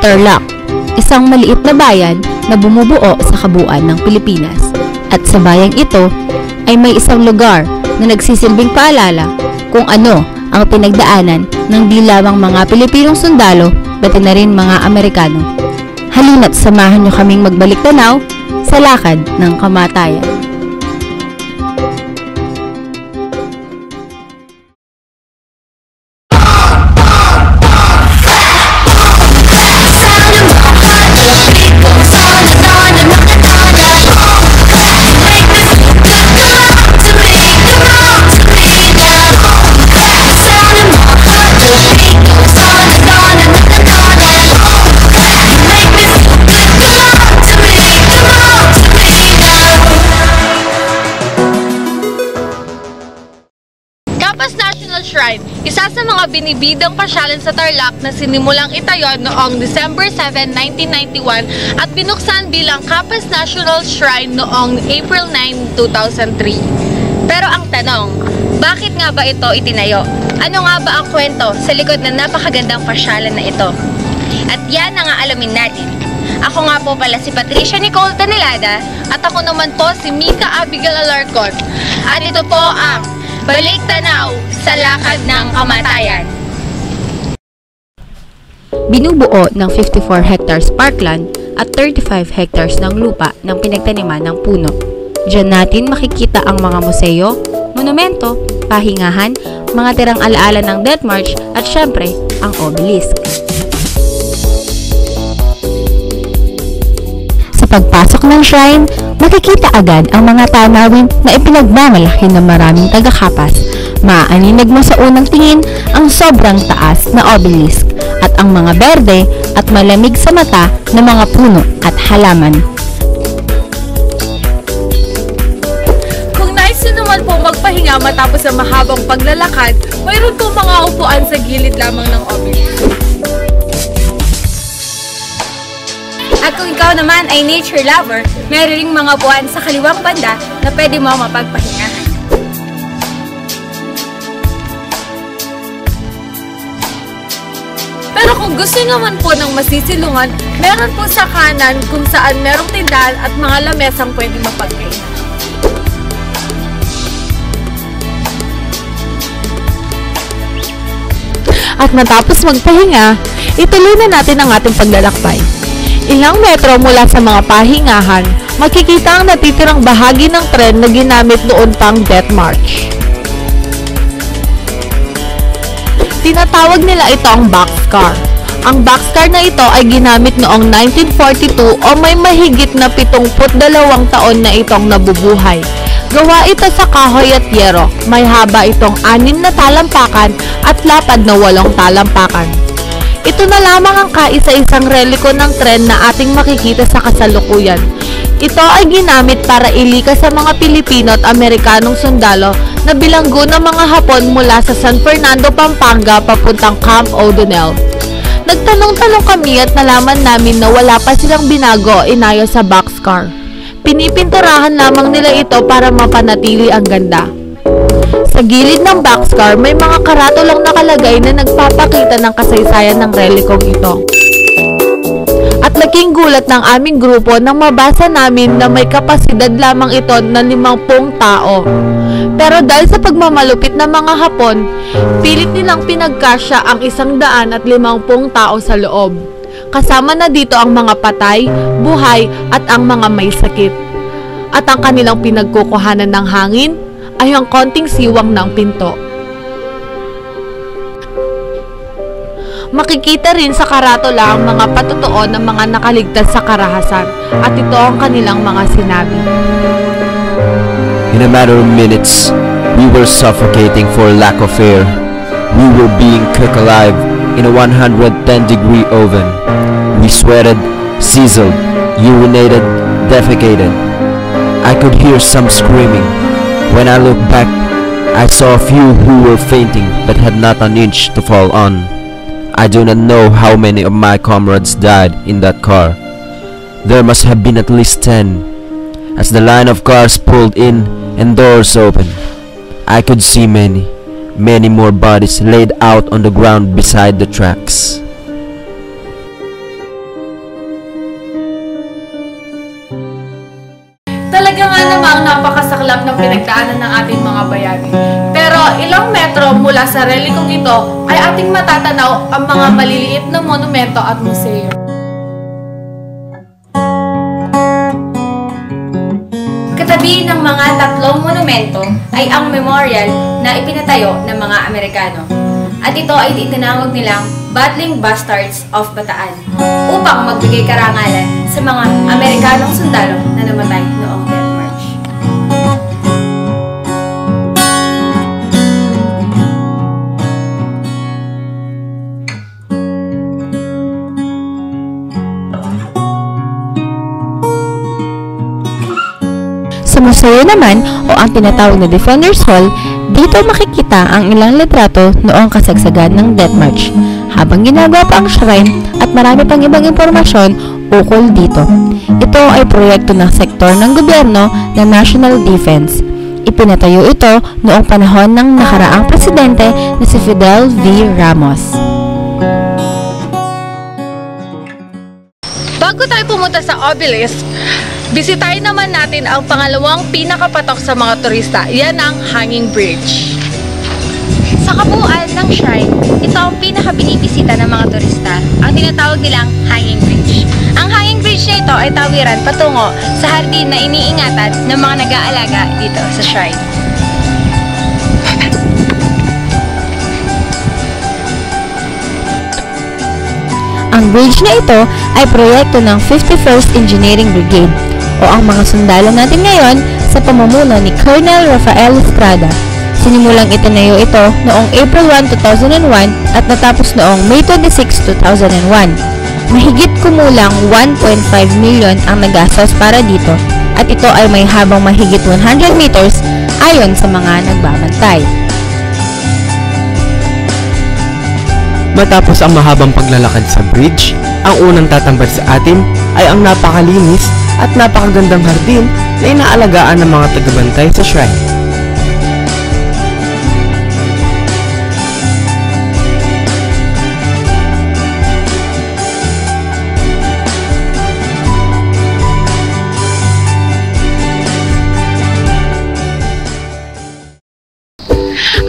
Tarlac, isang maliit na bayan na bumubuo sa kabuuan ng Pilipinas. At sa bayang ito ay may isang lugar na nagsisilbing paalala kung ano ang pinagdaanan ng di lamang mga Pilipinong sundalo pati na rin mga Amerikano. Halina't samahan nyo kaming magbalik tanaw sa lakad ng kamatayan. Capas National Shrine, isa sa mga binibidang pasyalan sa Tarlac na sinimulang itayo noong December 7, 1991 at binuksan bilang Capas National Shrine noong April 9, 2003. Pero ang tanong, bakit nga ba ito itinayo? Ano nga ba ang kwento sa likod ng napakagandang pasyalan na ito? At yan ang aalamin natin. Ako nga po pala si Patricia Nicole Tanilada at ako naman po si Mika Abigail Alarcon. At ito po ang Balik Tanaw sa Lakad ng Kamatayan. Binubuo ng 54 hectares parkland at 35 hectares ng lupa ng pinagtaniman ng puno. Diyan natin makikita ang mga museo, monumento, pahingahan, mga tirang alaala ng Death March at syempre, ang obelisk. Sa pagpasok ng shrine, makikita agad ang mga tanawin na ipinagmamalaki ng maraming taga-kapas. Maaaninag mo sa unang tingin ang sobrang taas na obelisk at ang mga berde at malamig sa mata na mga puno at halaman. Kung nais nyo naman po magpahinga matapos ang mahabang paglalakad, mayroon po mga upuan sa gilid lamang ng obelisk. Ikaw naman ay nature lover, meron ring mga buwan sa kaliwang banda na pwede mo mapagpahingahan. Pero kung gusto naman po ng masisilungan, meron po sa kanan kung saan merong tindahan at mga lamesang pwede mapagkainan. At matapos magpahinga, ituloy na natin ang ating paglalakbay. Ilang metro mula sa mga pahingahan, makikita ang natitirang bahagi ng tren na ginamit noon pang Death March. Tinatawag nila ito ang boxcar. Ang boxcar na ito ay ginamit noong 1942 o may mahigit na 72 taon na itong nabubuhay. Gawa ito sa kahoy at yero. May haba itong anim na talampakan at lapad na walong talampakan. Ito na lamang ang kaisa-isang reliko ng tren na ating makikita sa kasalukuyan. Ito ay ginamit para ilika sa mga Pilipino at Amerikanong sundalo na bilanggo ng mga Hapon mula sa San Fernando, Pampanga papuntang Camp O'Donnell. Nagtanong-tanong kami at nalaman namin na wala pa silang binago o inayo sa boxcar. Pinipinturahan lamang nila ito para mapanatili ang ganda. Sa gilid ng boxcar, may mga karatolang nakalagay na nagpapakita ng kasaysayan ng relikong ito. At laking gulat ng aming grupo nang mabasa namin na may kapasidad lamang ito na 50 tao. Pero dahil sa pagmamalupit ng mga Hapon, pilit nilang pinagkasya ang isang daan at limangpung tao sa loob. Kasama na dito ang mga patay, buhay at ang mga may sakit. At ang kanilang pinagkukuhanan ng hangin ay ang konting siwang ng pinto. Makikita rin sa karatula ang mga patutuo ng mga nakaligtas sa karahasan at ito ang kanilang mga sinabi. In a matter of minutes, we were suffocating for lack of air. We were being cooked alive in a 110 degree oven. We sweated, sizzled, urinated, defecated. I could hear some screaming. When I looked back, I saw a few who were fainting but had not an inch to fall on. I do not know how many of my comrades died in that car. There must have been at least ten. As the line of cars pulled in and doors opened, I could see many, many more bodies laid out on the ground beside the tracks. Sa relikong ito ay ating matatanaw ang mga maliliit na monumento at museo. Katabi ng mga tatlong monumento ay ang memorial na ipinatayo ng mga Amerikano. At ito ay itinawag nilang Battling Bastards of Bataan upang magbigay karangalan sa mga Amerikanong sundalo na namatay Sa museo naman o ang tinatawag na Defenders Hall, dito makikita ang ilang litrato noong kasagsagan ng Death March habang ginagawa pa ang shrine at marami pang ibang impormasyon ukol dito. Ito ay proyekto ng sektor ng gobyerno ng National Defense. Ipinatayo ito noong panahon ng nakaraang presidente na si Fidel V. Ramos. Bago tayo pumunta sa obelisk, bisitahin naman natin ang pangalawang pinakapatok sa mga turista. Yan ang Hanging Bridge. Sa kabuuan ng shrine, ito ang pinaka-binibisita ng mga turista, ang tinatawag nilang Hanging Bridge. Ang Hanging Bridge na ito ay tawiran patungo sa hardin na iniingatan ng mga nag-aalaga dito sa shrine. Ang bridge na ito ay proyekto ng 51st Engineering Brigade o ang mga sundalo natin ngayon sa pamumuno ni Colonel Rafael Estrada. Sinimulang itinayo ito noong April 1, 2001 at natapos noong May 26, 2001. Mahigit kumulang 1.5 million ang nagastos para dito at ito ay may habang mahigit 100 meters ayon sa mga nagbabantay. Matapos ang mahabang paglalakad sa bridge, ang unang tatambad sa atin ay ang napakalinis at napakagandang hardin na inaalagaan ng mga tagabantay sa shrine.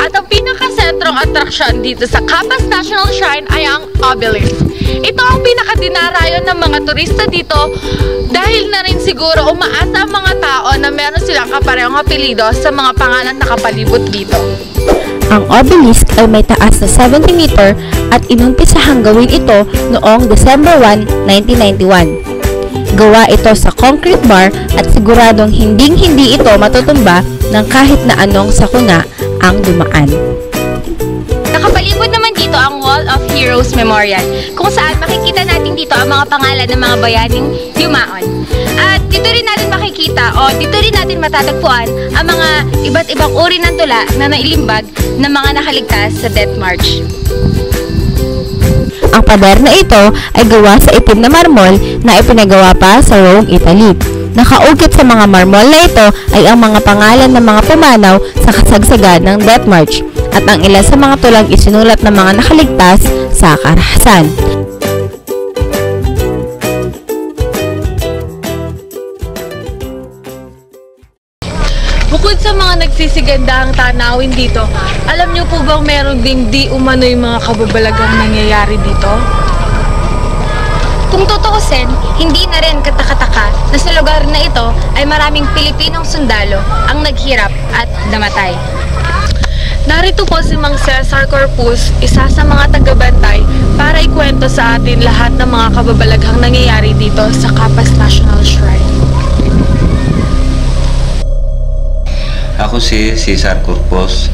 At ang pinakasentrong atraksyon dito sa Capas National Shrine ay ang obelisk. Ito ang pinakadinarayon ng mga turista dito dahil na rin siguro umaasa ang mga tao na meron silang kaparehong apelido sa mga pangalan na kapalibot dito. Ang obelisk ay may taas na 70 meter at inumpisahang gawin ito noong December 1, 1991. Gawa ito sa concrete bar at siguradong hinding-hindi ito matutumba ng kahit na anong sakuna ang dumaan. Nakapalibot naman dito ang Wall of Heroes Memorial, kung saan makikita natin dito ang mga pangalan ng mga bayaning yumaon. At dito rin natin makikita o dito rin natin matatagpuan ang mga iba't ibang uri ng tula na nailimbag ng mga nakaligtas sa Death March. Ang pader na ito ay gawa sa itim na marmol na ipinagawa pa sa Rome, Italy. Nakaukit sa mga marmol na ito ay ang mga pangalan ng mga pumanaw sa kasagsagan ng Death March at ang ilan sa mga tulang isinulat ng mga nakaligtas sa karahasan. Bukod sa mga nagsisigandahang tanawin dito, alam niyo po bang meron ding di umano yung mga kababalagang nangyayari dito? Kung tutuusin, hindi na rin katakataka na sa lugar na ito ay maraming Pilipinong sundalo ang naghirap at namatay. Narito po si Mang Cesar Corpus, isa sa mga tagabantay, para ikwento sa atin lahat ng mga kababalaghang nangyayari dito sa Capas National Shrine. Ako si Cesar Corpus.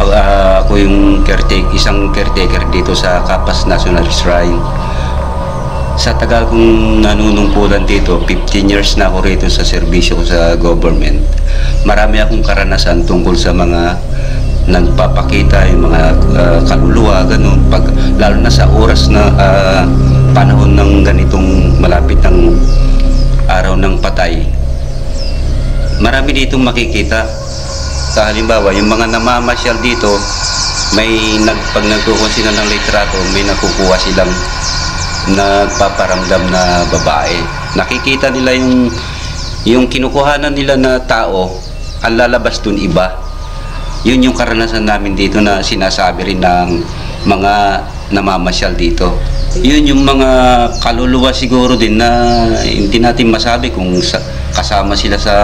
Ako, ah, ako yung caretaker, isang caretaker dito sa Capas National Shrine. Sa tagal kong nanunungkulan dito, 15 years na ako rito sa serbisyo ko sa government. Marami akong karanasan tungkol sa mga nagpapakita yung mga ah, kaluluwa, ganun. Pag, lalo na sa oras na ah, panahon ng ganitong malapit ng araw ng patay, marami ditong makikita. Sa halimbawa, yung mga namamasyal dito, may nag, pag nagkukuha sila ng litrato, may nakukuha silang nagpaparamdam na babae. Nakikita nila yung yung kinukuhanan nila na tao ang lalabas dun iba. Yun yung karanasan namin dito na sinasabi rin ng mga namamasyal dito. Yun yung mga kaluluwa siguro din na hindi natin masabi kung sa, kasama sila sa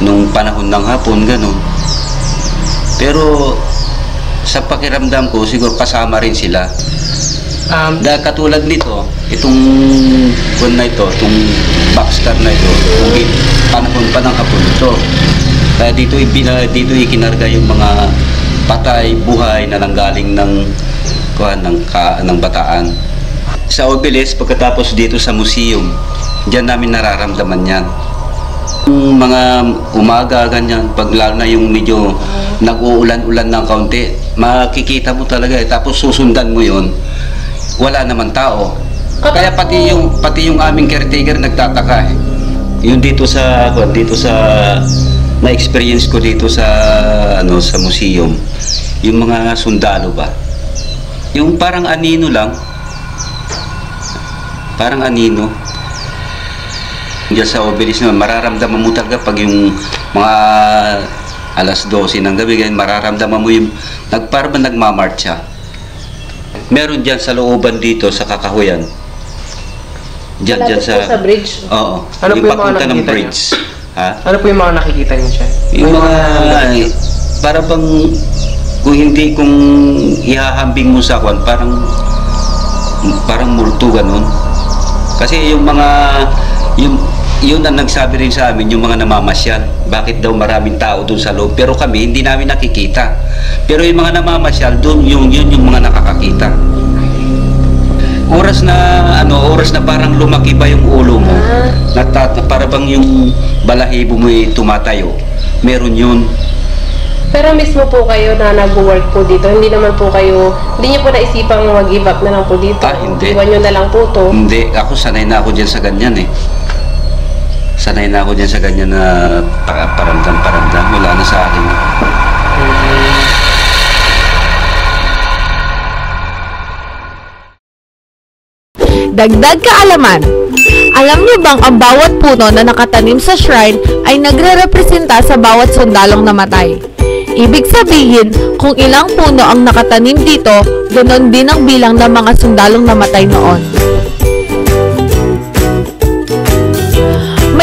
nung panahon ng hapon, ganun. Pero sa pakiramdam ko, siguro kasama rin sila. Um, Dahil katulad nito, itong kwan na ito, itong backstar na ito, kung panahon pa ng hapon ito. Kaya dito, ibina, dito ikinarga yung mga patay, buhay na nanggaling ng, kuhan, ng, ka, ng bataan. Sa Obelis, pagkatapos dito sa museum, diyan namin nararamdaman yan. Yung mga umaga, ganyan, pag lalo na yung medyo nag-uulan-ulan ng kaunti, makikita mo talaga eh. Tapos susundan mo yon wala naman tao. Kaya pati yung pati yung aming caretaker nagtataka eh. Yung dito sa dito sa na experience ko dito sa ano sa museum, yung mga sundalo ba. Yung parang anino lang. Parang anino. Diyan sa obelis naman, mararamdaman mo talaga pag yung mga alas 12 ng gabi, ganyan, mararamdaman mo yung nagparang nagmamarcha. Meron dyan sa looban dito sa Kakahuyan. Diyan, dyan sa... sa bridge. Oo. Ano yung po yung mga papunta ng nakikita bridge. Ha? ano po yung mga nakikita niyo siya? Yung mga... para bang... Kung hindi kung ihahambing mo sa kwan, parang... Parang multo ganun. Kasi yung mga... Yung, yun ang nagsabi rin sa amin, yung mga namamasyal. Bakit daw maraming tao doon sa loob? Pero kami, hindi namin nakikita. Pero yung mga namamasyal, doon, yung, yun yung mga nakakakita. Oras na, ano, oras na parang lumaki ba yung ulo mo, nata, para bang yung balahibo mo ay tumatayo, meron yun. Pero mismo po kayo na nag-work po dito, hindi naman po kayo, hindi niyo po naisipang mag-give up na lang po dito. Ah, hindi. Iwan niyo na lang po to. Hindi, ako sanay na ako dyan sa ganyan eh. Sanay na ako dyan sa ganyan na para, paramdam-paramdam. Wala na sa akin. Dagdag kaalaman. Alam niyo bang ang bawat puno na nakatanim sa shrine ay nagre-representa sa bawat sundalong namatay? Ibig sabihin, kung ilang puno ang nakatanim dito, ganon din ang bilang ng mga sundalong namatay noon.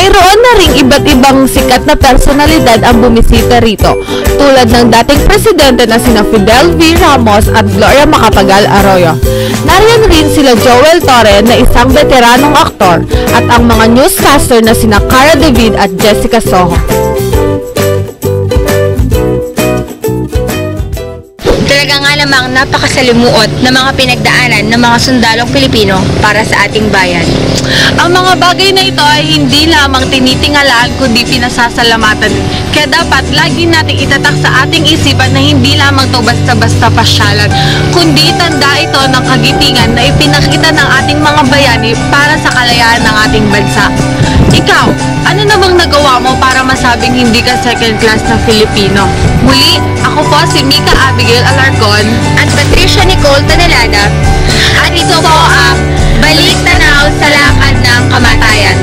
Mayroon na ring iba't ibang sikat na personalidad ang bumisita rito, tulad ng dating presidente na sina Fidel V. Ramos at Gloria Macapagal Arroyo. Nariyan rin sila Joel Torre na isang veteranong aktor at ang mga newscaster na sina Cara David at Jessica Soho. Talaga nga namang napakasalimuot na mga pinagdaanan ng mga sundalong Pilipino para sa ating bayan. Ang mga bagay na ito ay hindi lamang tinitingalaan kundi pinasasalamatan. Kaya dapat lagi nating itatak sa ating isipan na hindi lamang to basta-basta pasyalan, kundi tanda ito ng kagitingan na ipinakita ng ating mga bayani para sa kalayaan ng ating bansa. Ikaw, ano namang nagawa mo para masabing hindi ka second class na Filipino? Muli, ako po si Mika Abigail Alarcon at Patricia Nicole Tanelada. At ito po ang Balik Tanaw sa Lakad ng Kamatayan.